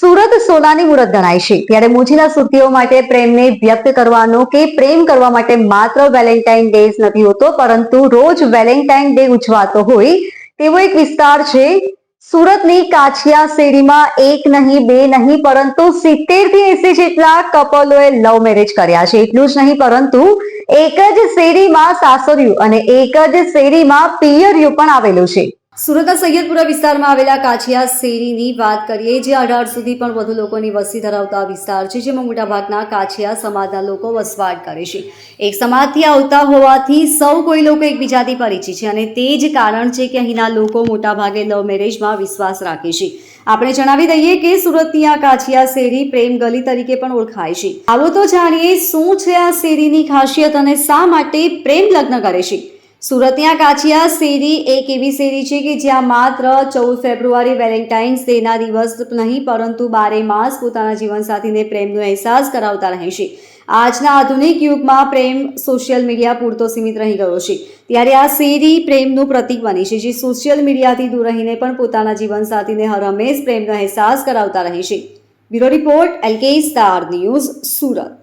સુરત સોનાની મુહૂર્ત ગણાય છે. ત્યારે મોજીલા સુરતીઓ માટે પ્રેમને વ્યક્ત કરવાનો કે પ્રેમ કરવા માટે માત્ર વેલેન્ટાઇન ડે નથી હોતો, પરંતુ રોજ વેલેન્ટાઇન ડે ઉજવાતો હોય તેવો એક વિસ્તાર છે. સુરતની કાછિયા શેરીમાં એક નહીં, બે નહીં, પરંતુ સિત્તેરથી એસી જેટલા કપલોએ લવ મેરેજ કર્યા છે. એટલું જ નહીં, પરંતુ એક જ શેરીમાં સાસરિયું અને એક જ શેરીમાં પિયરિયું પણ આવેલું છે. સુરતના સૈયદપુરા વિસ્તારમાં આવેલા કાછિયા શેરીની વાત કરીએ, જે અઢાર સુધી પણ વધુ લોકોની વસ્તી ધરાવતા વિસ્તાર છે, જેમાં મોટાભાગના કાછિયા સમાજના લોકો વસવાટ કરે છે. એક સમાજથી આવતા હોવાથી સૌ કોઈ લોકો એકબીજાથી પરિચિત છે અને તે જ કારણ છે કે અહીંના લોકો મોટાભાગે લવ મેરેજમાં વિશ્વાસ રાખે છે. આપણે જણાવી દઈએ કે સુરતની આ કાછિયા શેરી પ્રેમ ગલી તરીકે પણ ઓળખાય છે. આવો તો જાણીએ શું છે આ શેરીની ખાસિયત અને શા માટે પ્રેમ લગ્ન કરે છે. સુરતની આ કાછિયા શેરી એક એવી શેરી છે કે જ્યાં માત્ર ચૌદ ફેબ્રુઆરી વેલેન્ટાઇન્સ ડેના દિવસ નહીં, પરંતુ બારે માસ પોતાના જીવનસાથીને પ્રેમનો અહેસાસ કરાવતા રહે છે. આજના આધુનિક યુગમાં પ્રેમ સોશિયલ મીડિયા પૂરતો સીમિત રહી ગયો છે. ત્યારે આ શેરી પ્રેમનું પ્રતીક બની છે, જે સોશિયલ મીડિયાથી દૂર રહીને પણ પોતાના જીવનસાથીને હર હંમેશ પ્રેમનો અહેસાસ કરાવતા રહે છે. Bureau report, LK star news, Surat.